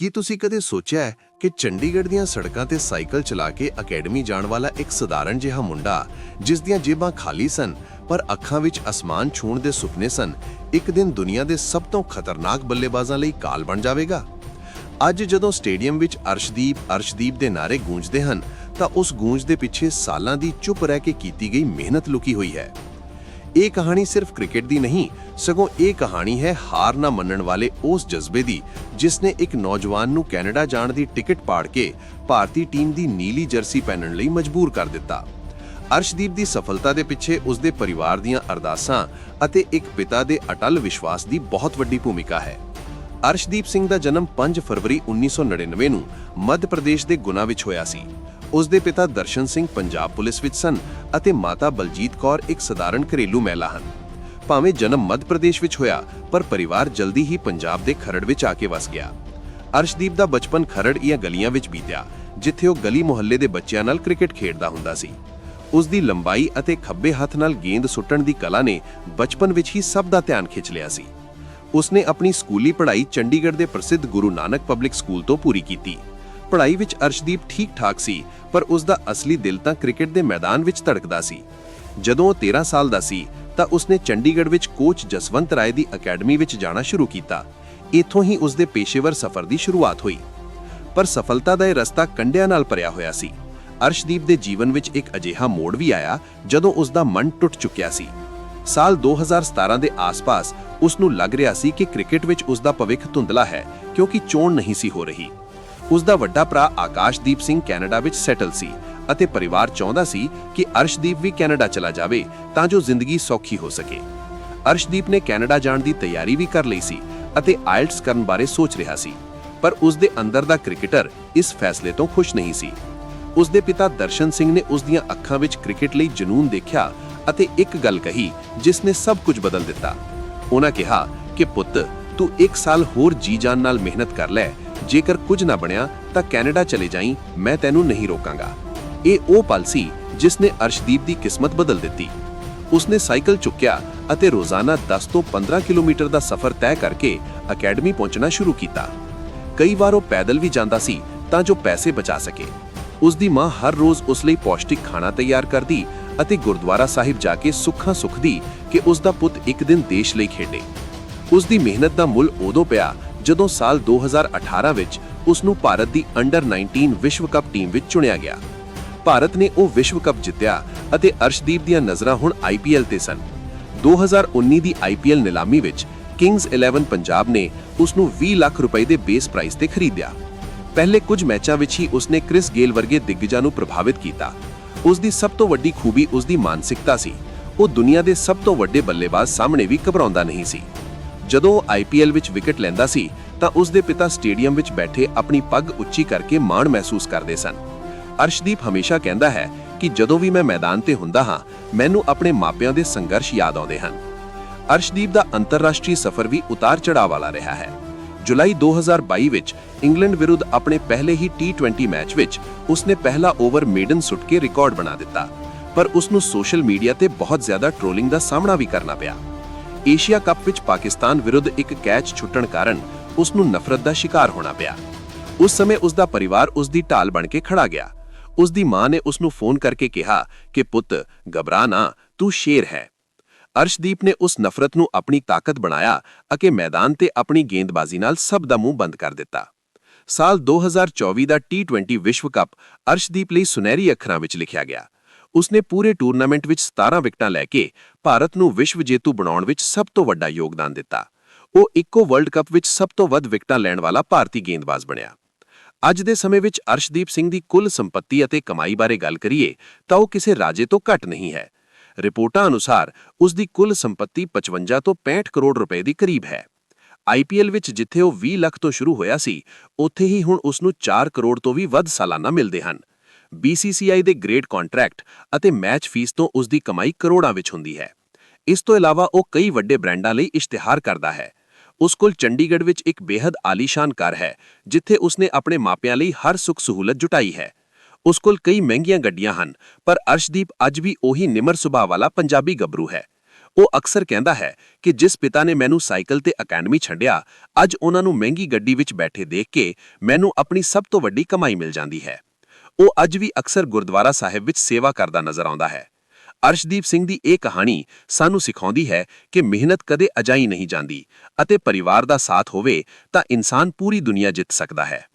ਕੀ ਤੁਸੀਂ ਕਦੇ ਸੋਚਿਆ ਹੈ ਕਿ ਚੰਡੀਗੜ੍ਹ ਦੀਆਂ ਸੜਕਾਂ ਤੇ ਸਾਈਕਲ ਚਲਾ ਕੇ ਅਕੈਡਮੀ ਜਾਣ ਵਾਲਾ ਇੱਕ ਸਧਾਰਨ ਜਿਹਾ ਮੁੰਡਾ, ਜਿਸ ਦੀਆਂ ਜੇਬਾਂ ਖਾਲੀ ਸਨ, ਪਰ ਅੱਖਾਂ ਵਿੱਚ ਅਸਮਾਨ ਛੂਹਣ ਦੇ ਸੁਪਨੇ ਸਨ, ਇੱਕ ਦਿਨ ਦੁਨੀਆ ਦੇ ਸਭ ਤੋਂ ਖਤਰਨਾਕ ਬੱਲੇਬਾਜ਼ਾਂ ਲਈ ਕਾਲ ਬਣ ਜਾਵੇਗਾ? ਅੱਜ ਜਦੋਂ ਸਟੇਡੀਅਮ ਵਿੱਚ ਅਰਸ਼ਦੀਪ ਅਰਸ਼ਦੀਪ ਦੇ ਨਾਰੇ ਗੂੰਜਦੇ ਹਨ, ਤਾਂ ਉਸ ਗੂੰਜ ਦੇ ਪਿੱਛੇ ਸਾਲਾਂ ਦੀ ਚੁੱਪ ਰਹਿ ਕੇ ਕੀਤੀ ਗਈ ਮਿਹਨਤ ਲੁਕੀ ਹੋਈ ਹੈ। ਇਹ ਕਹਾਣੀ ਸਿਰਫ ਕ੍ਰਿਕਟ ਦੀ ਨਹੀਂ, ਸਗੋਂ ਇਹ ਕਹਾਣੀ ਹੈ ਹਾਰ ਨਾ ਮੰਨਣ ਵਾਲੇ ਉਸ ਜਜ਼ਬੇ ਦੀ, ਜਿਸ ਨੇ ਇੱਕ ਨੌਜਵਾਨ ਨੂੰ ਕੈਨੇਡਾ ਜਾਣ ਦੀ ਟਿਕਟ ਪਾੜ ਕੇ ਭਾਰਤੀ ਟੀਮ ਦੀ ਨੀਲੀ ਜਰਸੀ ਪਹਿਨਣ ਲਈ ਮਜਬੂਰ ਕਰ ਦਿੱਤਾ। ਅਰਸ਼ਦੀਪ ਦੀ ਸਫਲਤਾ ਦੇ ਪਿੱਛੇ ਉਸਦੇ ਪਰਿਵਾਰ ਦੀਆਂ ਅਰਦਾਸਾਂ ਅਤੇ ਇੱਕ ਪਿਤਾ ਦੇ ਅਟਲ ਵਿਸ਼ਵਾਸ ਦੀ ਬਹੁਤ ਵੱਡੀ ਭੂਮਿਕਾ ਹੈ। ਅਰਸ਼ਦੀਪ ਸਿੰਘ ਦਾ ਜਨਮ 5 ਫਰਵਰੀ 1999 ਨੂੰ ਮੱਧ ਪ੍ਰਦੇਸ਼ ਦੇ ਗੁਨਾ ਵਿੱਚ ਹੋਇਆ ਸੀ। ਉਸ ਦੇ ਪਿਤਾ ਦਰਸ਼ਨ ਸਿੰਘ ਪੰਜਾਬ ਪੁਲਿਸ ਵਿੱਚ ਸਨ ਅਤੇ ਮਾਤਾ ਬਲਜੀਤ ਕੌਰ ਇੱਕ ਸਧਾਰਨ ਘਰੇਲੂ ਮਹਿਲਾ ਹਨ। ਭਾਵੇਂ ਜਨਮ ਮੱਧ ਪ੍ਰਦੇਸ਼ ਵਿੱਚ ਹੋਇਆ, ਪਰ ਪਰਿਵਾਰ ਜਲਦੀ ਹੀ ਪੰਜਾਬ ਦੇ ਖਰੜ ਵਿੱਚ ਆ ਕੇ ਵਸ ਗਿਆ। ਅਰਸ਼ਦੀਪ ਦਾ ਬਚਪਨ ਖਰੜ ਦੀਆਂ ਗਲੀਆਂ ਵਿੱਚ ਬੀਤਿਆ, ਜਿੱਥੇ ਉਹ ਗਲੀ ਮੁਹੱਲੇ ਦੇ ਬੱਚਿਆਂ ਨਾਲ ਕ੍ਰਿਕਟ ਖੇਡਦਾ ਹੁੰਦਾ ਸੀ। ਉਸ ਦੀ ਲੰਬਾਈ ਅਤੇ ਖੱਬੇ ਹੱਥ ਨਾਲ ਗੇਂਦ ਸੁੱਟਣ ਦੀ ਕਲਾ ਨੇ ਬਚਪਨ ਵਿੱਚ ਹੀ ਸਭ ਦਾ ਧਿਆਨ ਖਿੱਚ ਲਿਆ ਸੀ। ਉਸਨੇ ਆਪਣੀ ਸਕੂਲੀ ਪੜ੍ਹਾਈ ਚੰਡੀਗੜ੍ਹ ਦੇ ਪ੍ਰਸਿੱਧ ਗੁਰੂ ਨਾਨਕ ਪਬਲਿਕ ਸਕੂਲ ਤੋਂ ਪੂਰੀ ਕੀਤੀ। ਪੜ੍ਹਾਈ ਵਿੱਚ ਅਰਸ਼ਦੀਪ ਠੀਕ-ਠਾਕ ਸੀ, ਪਰ ਉਸ ਦਾ ਅਸਲੀ ਦਿਲ ਤਾਂ ਕ੍ਰਿਕਟ ਦੇ ਮੈਦਾਨ ਵਿੱਚ ਧੜਕਦਾ ਸੀ। ਜਦੋਂ ਉਹ 13 ਸਾਲ ਦਾ ਸੀ, ਤਾਂ ਉਸਨੇ ਚੰਡੀਗੜ੍ਹ ਵਿੱਚ ਕੋਚ ਜਸਵੰਤ ਰਾਏ ਦੀ ਅਕੈਡਮੀ ਵਿੱਚ ਜਾਣਾ ਸ਼ੁਰੂ ਕੀਤਾ। ਇੱਥੋਂ ਹੀ ਉਸ ਦੇ ਪੇਸ਼ੇਵਰ ਸਫ਼ਰ ਦੀ ਸ਼ੁਰੂਆਤ ਹੋਈ। ਪਰ ਸਫਲਤਾ ਦਾ ਇਹ ਰਸਤਾ ਕੰਡਿਆਂ ਨਾਲ ਭਰਿਆ ਹੋਇਆ ਸੀ। ਅਰਸ਼ਦੀਪ ਦੇ ਜੀਵਨ ਵਿੱਚ ਇੱਕ ਅਜਿਹਾ ਮੋੜ ਵੀ ਆਇਆ, ਜਦੋਂ ਉਸ ਦਾ ਮਨ ਟੁੱਟ ਚੁੱਕਿਆ ਸੀ। ਸਾਲ 2017 ਦੇ ਆਸ-ਪਾਸ ਉਸ ਨੂੰ ਲੱਗ ਰਿਹਾ ਸੀ ਕਿ ਕ੍ਰਿਕਟ ਵਿੱਚ ਉਸ ਦਾ ਭਵਿੱਖ ਧੁੰਦਲਾ ਹੈ, ਕਿਉਂਕਿ ਚੋਣ ਨਹੀਂ ਸੀ ਹੋ ਰਹੀ। ਉਸ ਦਾ ਵੱਡਾ ਭਰਾ ਆਕਾਸ਼ਦੀਪ ਸਿੰਘ ਕੈਨੇਡਾ ਵਿੱਚ ਸੈਟਲ ਸੀ ਅਤੇ ਪਰਿਵਾਰ ਚਾਹੁੰਦਾ ਸੀ ਕਿ ਅਰਸ਼ਦੀਪ ਵੀ ਕੈਨੇਡਾ ਚਲਾ ਜਾਵੇ ਤਾਂ ਜੋ ਜ਼ਿੰਦਗੀ ਸੌਖੀ ਹੋ ਸਕੇ। ਅਰਸ਼ਦੀਪ ਨੇ ਕੈਨੇਡਾ ਜਾਣ ਦੀ ਤਿਆਰੀ ਵੀ ਕਰ ਲਈ ਸੀ ਅਤੇ ਆਇਲਟਸ ਕਰਨ ਬਾਰੇ ਸੋਚ ਰਿਹਾ ਸੀ, ਪਰ ਉਸ ਦੇ ਅੰਦਰ ਦਾ ਕ੍ਰਿਕਟਰ ਇਸ ਫੈਸਲੇ ਤੋਂ ਖੁਸ਼ ਨਹੀਂ ਸੀ। ਉਸ ਦੇ ਪਿਤਾ ਦਰਸ਼ਨ ਸਿੰਘ ਨੇ ਉਸ ਦੀਆਂ ਅੱਖਾਂ ਵਿੱਚ ਕ੍ਰਿਕਟ ਲਈ ਜਨੂਨ ਦੇਖਿਆ ਅਤੇ ਇੱਕ ਗੱਲ ਕਹੀ ਜਿਸ ਨੇ ਸਭ ਕੁਝ ਬਦਲ ਦਿੱਤਾ। ਉਹਨਾਂ ਕਿਹਾ ਕਿ, ਪੁੱਤ, ਤੂੰ ਇੱਕ ਸਾਲ ਹੋਰ ਜੀ ਜਾਨ ਨਾਲ ਮਿਹਨਤ ਕਰ ਲੈ ਜੇਕਰ ਕੁਝ ਨਾ ਬਣਿਆ ਤਾਂ ਕੈਨੇਡਾ ਚਲੇ ਜਾਈਂ, ਮੈਂ ਤੈਨੂੰ ਨਹੀਂ ਰੋਕਾਂਗਾ। ਇਹ ਉਹ ਪਲ ਸੀ ਜਿਸ ਨੇ ਅਰਸ਼ਦੀਪ ਦੀ ਕਿਸਮਤ ਬਦਲ ਦਿੱਤੀ। ਉਸਨੇ ਸਾਈਕਲ ਚੁੱਕਿਆ ਅਤੇ ਰੋਜ਼ਾਨਾ 10 ਤੋਂ 15 ਕਿਲੋਮੀਟਰ ਦਾ ਸਫ਼ਰ ਤੈਅ ਕਰਕੇ ਅਕੈਡਮੀ ਪਹੁੰਚਣਾ ਸ਼ੁਰੂ ਕੀਤਾ। ਕਈ ਵਾਰ ਉਹ ਪੈਦਲ ਵੀ ਜਾਂਦਾ ਸੀ ਤਾਂ ਜੋ ਪੈਸੇ ਬਚਾ ਸਕੇ। ਉਸ ਦੀ ਮਾਂ ਹਰ ਰੋਜ਼ ਉਸ ਲਈ ਪੌਸ਼ਟਿਕ ਖਾਣਾ ਤਿਆਰ ਕਰਦੀ ਅਤੇ ਗੁਰਦੁਆਰਾ ਸਾਹਿਬ ਜਾ ਕੇ ਸੁੱਖਾਂ ਸੁਖਦੀ ਕਿ ਉਸ ਦਾ ਪੁੱਤ ਇੱਕ ਦਿਨ ਦੇਸ਼ ਲਈ ਖੇਡੇ। ਉਸ ਦੀ ਮਿਹਨਤ ਦਾ ਮੁੱਲ ਉਦੋਂ ਪਿਆ ਜਦੋਂ ਸਾਲ 2018 ਵਿੱਚ ਉਸ ਨੂੰ ਭਾਰਤ ਦੀ ਅੰਡਰ 19 ਵਿਸ਼ਵ ਕੱਪ ਟੀਮ ਵਿੱਚ ਚੁਣਿਆ ਗਿਆ। ਭਾਰਤ ਨੇ ਉਹ ਵਿਸ਼ਵ ਕੱਪ ਜਿੱਤਿਆ ਅਤੇ ਅਰਸ਼ਦੀਪ ਦੀਆਂ ਨਜ਼ਰਾਂ ਹੁਣ ਆਈਪੀਐਲ ਤੇ ਸਨ। 2019 ਦੀ ਆਈਪੀਐਲ ਨਿਲਾਮੀ ਵਿੱਚ ਕਿੰਗਸ 11 ਪੰਜਾਬ ਨੇ ਉਸ ਨੂੰ 20 ਲੱਖ ਰੁਪਏ ਦੇ ਬੇਸ ਪ੍ਰਾਈਸ ਤੇ ਖਰੀਦਿਆ। ਪਹਿਲੇ ਕੁਝ ਮੈਚਾਂ ਵਿੱਚ ਹੀ ਉਸਨੇ ਕ੍ਰਿਸ ਗੇਲ ਵਰਗੇ ਦਿੱਗਜਾਂ ਨੂੰ ਪ੍ਰਭਾਵਿਤ ਕੀਤਾ। ਉਸ ਦੀ ਸਭ ਤੋਂ ਵੱਡੀ ਖੂਬੀ ਉਸ ਦੀ ਮਾਨਸਿਕਤਾ ਸੀ। ਉਹ ਦੁਨੀਆ ਦੇ ਸਭ ਤੋਂ ਵੱਡੇ ਬੱਲੇਬਾਜ਼ ਸਾਹਮਣੇ ਵੀ ਘਬਰਾਉਂਦਾ ਨਹੀਂ ਸੀ। ਜਦੋਂ ਉਹ ਆਈਪੀਐਲ ਵਿੱਚ ਵਿਕਟ ਲੈਂਦਾ ਸੀ, ਤਾਂ ਉਸ ਦੇ ਪਿਤਾ ਸਟੇਡੀਅਮ ਵਿੱਚ ਬੈਠੇ ਆਪਣੀ ਪੱਗ ਉੱਚੀ ਕਰਕੇ ਮਾਣ ਮਹਿਸੂਸ ਕਰਦੇ ਸਨ। ਅਰਸ਼ਦੀਪ ਹਮੇਸ਼ਾ ਕਹਿੰਦਾ ਹੈ ਕਿ ਜਦੋਂ ਵੀ ਮੈਂ ਮੈਦਾਨ ਤੇ ਹੁੰਦਾ ਹਾਂ, ਮੈਨੂੰ ਆਪਣੇ ਮਾਪਿਆਂ ਦੇ ਸੰਘਰਸ਼ ਯਾਦ ਆਉਂਦੇ ਹਨ। ਅਰਸ਼ਦੀਪ ਦਾ ਅੰਤਰਰਾਸ਼ਟਰੀ ਸਫ਼ਰ ਵੀ ਉਤਾਰ ਚੜਾਅ ਵਾਲਾ ਰਿਹਾ ਹੈ। ਜੁਲਾਈ 2022 ਵਿੱਚ ਇੰਗਲੈਂਡ ਵਿਰੁੱਧ ਆਪਣੇ ਪਹਿਲੇ ਹੀ T20 ਮੈਚ ਵਿੱਚ ਉਸਨੇ ਪਹਿਲਾ ਓਵਰ ਮੇਡਨ ਸੁੱਟ ਕੇ ਰਿਕਾਰਡ ਬਣਾ ਦਿੱਤਾ। ਪਰ ਉਸ ਨੂੰ ਸੋਸ਼ਲ ਮੀਡੀਆ ਤੇ ਬਹੁਤ ਜ਼ਿਆਦਾ ਟ੍ਰੋਲਿੰਗ ਦਾ ਸਾਹਮਣਾ ਵੀ ਕਰਨਾ ਪਿਆ। ਏਸ਼ੀਆ ਕੱਪ ਵਿੱਚ ਪਾਕਿਸਤਾਨ ਵਿਰੁੱਧ ਇੱਕ ਕੈਚ ਛੁੱਟਣ ਕਾਰਨ ਉਸ ਨੂੰ ਨਫ਼ਰਤ ਦਾ ਸ਼ਿਕਾਰ ਹੋਣਾ ਪਿਆ। ਉਸ ਸਮੇਂ ਉਸ ਦਾ ਪਰਿਵਾਰ ਉਸ ਦੀ ਢਾਲ ਬਣ ਕੇ ਖੜਾ ਗਿਆ। ਉਸ ਦੀ ਮਾਂ ਨੇ ਉਸ ਨੂੰ ਫੋਨ ਕਰਕੇ ਕਿਹਾ ਕਿ, ਪੁੱਤ, ਘਬਰਾ ਨਾ, ਤੂੰ ਸ਼ੇਰ ਹੈ। ਅਰਸ਼ਦੀਪ ਨੇ ਉਸ ਨਫ਼ਰਤ ਨੂੰ ਆਪਣੀ ਤਾਕਤ ਬਣਾਇਆ ਅਤੇ ਮੈਦਾਨ ਤੇ ਆਪਣੀ ਗੇਂਦਬਾਜ਼ੀ ਨਾਲ ਸਭ ਦਾ ਮੂੰਹ ਬੰਦ ਕਰ ਦਿੱਤਾ। ਸਾਲ 2024 ਦਾ T20 ਵਿਸ਼ਵ ਕੱਪ ਅਰਸ਼ਦੀਪ ਲਈ ਸੁਨਹਿਰੀ ਅੱਖਰਾਂ ਵਿੱਚ ਲਿਖਿਆ ਗਿਆ। ਉਸਨੇ ਪੂਰੇ ਟੂਰਨਾਮੈਂਟ ਵਿੱਚ 17 ਵਿਕਟਾਂ ਲੈ ਕੇ ਭਾਰਤ ਨੂੰ ਵਿਸ਼ਵ ਜੇਤੂ ਬਣਾਉਣ ਵਿੱਚ ਸਭ ਤੋਂ ਵੱਡਾ ਯੋਗਦਾਨ ਦਿੱਤਾ। ਉਹ ਇੱਕੋ ਵਰਲਡ ਕੱਪ ਵਿੱਚ ਸਭ ਤੋਂ ਵੱਧ ਵਿਕਟਾਂ ਲੈਣ ਵਾਲਾ ਭਾਰਤੀ ਗੇਂਦਬਾਜ਼ ਬਣਿਆ। ਅੱਜ ਦੇ ਸਮੇਂ ਵਿੱਚ ਅਰਸ਼ਦੀਪ ਸਿੰਘ ਦੀ ਕੁੱਲ ਸੰਪત્ਤੀ ਅਤੇ ਕਮਾਈ ਬਾਰੇ ਗੱਲ ਕਰੀਏ ਤਾਂ ਉਹ ਕਿਸੇ ਰਾਜੇ ਤੋਂ ਘੱਟ ਨਹੀਂ ਹੈ। ਰਿਪੋਰਟਾਂ ਅਨੁਸਾਰ ਉਸ ਦੀ ਕੁੱਲ ਸੰਪਤੀ 55 ਤੋਂ 65 ਕਰੋੜ ਰੁਪਏ ਦੀ ਕਰੀਬ ਹੈ। ਆਈਪੀਐਲ ਵਿੱਚ ਜਿੱਥੇ ਉਹ 20 ਲੱਖ ਤੋਂ ਸ਼ੁਰੂ ਹੋਇਆ ਸੀ, ਉੱਥੇ ਹੀ ਹੁਣ ਉਸ ਨੂੰ 4 ਕਰੋੜ ਤੋਂ ਵੀ ਵੱਧ ਸਾਲਾਨਾ ਮਿਲਦੇ ਹਨ। BCCI ਦੇ ਗ੍ਰੇਡ ਕੰਟਰੈਕਟ ਅਤੇ ਮੈਚ ਫੀਸ ਤੋਂ ਉਸ ਦੀ ਕਮਾਈ ਕਰੋੜਾਂ ਵਿੱਚ ਹੁੰਦੀ ਹੈ। ਇਸ ਤੋਂ ਇਲਾਵਾ ਉਹ ਕਈ ਵੱਡੇ ਬ੍ਰਾਂਡਾਂ ਲਈ ਇਸ਼ਤਿਹਾਰ ਕਰਦਾ ਹੈ। ਉਸ ਕੋਲ ਚੰਡੀਗੜ੍ਹ ਵਿੱਚ ਇੱਕ ਬੇहद ਆਲੀਸ਼ਾਨ ਘਰ ਹੈ, ਜਿੱਥੇ ਉਸਨੇ ਆਪਣੇ ਮਾਪਿਆਂ ਲਈ ਹਰ ਸੁੱਖ ਸਹੂਲਤ ਜੁਟਾਈ ਹੈ। ਉਸ ਕੋਲ ਕਈ ਮਹਿੰਗੀਆਂ ਗੱਡੀਆਂ ਹਨ, ਪਰ ਅਰਸ਼ਦੀਪ ਅੱਜ ਵੀ ਉਹੀ ਨਿਮਰ ਸੁਭਾਅ ਵਾਲਾ ਪੰਜਾਬੀ ਗੱਭਰੂ ਹੈ। ਉਹ ਅਕਸਰ ਕਹਿੰਦਾ ਹੈ ਕਿ ਜਿਸ ਪਿਤਾ ਨੇ ਮੈਨੂੰ ਸਾਈਕਲ ਤੇ ਅਕੈਡਮੀ ਛੱਡਿਆ, ਅੱਜ ਉਹਨਾਂ ਨੂੰ ਮਹਿੰਗੀ ਗੱਡੀ ਵਿੱਚ ਬੈਠੇ ਦੇਖ ਕੇ ਮੈਨੂੰ ਆਪਣੀ ਸਭ ਤੋਂ ਵੱਡੀ ਕਮਾਈ ਮਿਲ ਜਾਂਦੀ ਹੈ। ਉਹ ਅੱਜ ਵੀ ਅਕਸਰ ਗੁਰਦੁਆਰਾ ਸਾਹਿਬ ਵਿੱਚ ਸੇਵਾ ਕਰਦਾ ਨਜ਼ਰ ਆਉਂਦਾ ਹੈ। ਅਰਸ਼ਦੀਪ ਸਿੰਘ ਦੀ ਇਹ ਕਹਾਣੀ ਸਾਨੂੰ ਸਿਖਾਉਂਦੀ ਹੈ ਕਿ ਮਿਹਨਤ ਕਦੇ ਅਜਾਈ ਨਹੀਂ ਜਾਂਦੀ ਅਤੇ ਪਰਿਵਾਰ ਦਾ ਸਾਥ ਹੋਵੇ ਤਾਂ ਇਨਸਾਨ ਪੂਰੀ ਦੁਨੀਆ ਜਿੱਤ ਸਕਦਾ ਹੈ।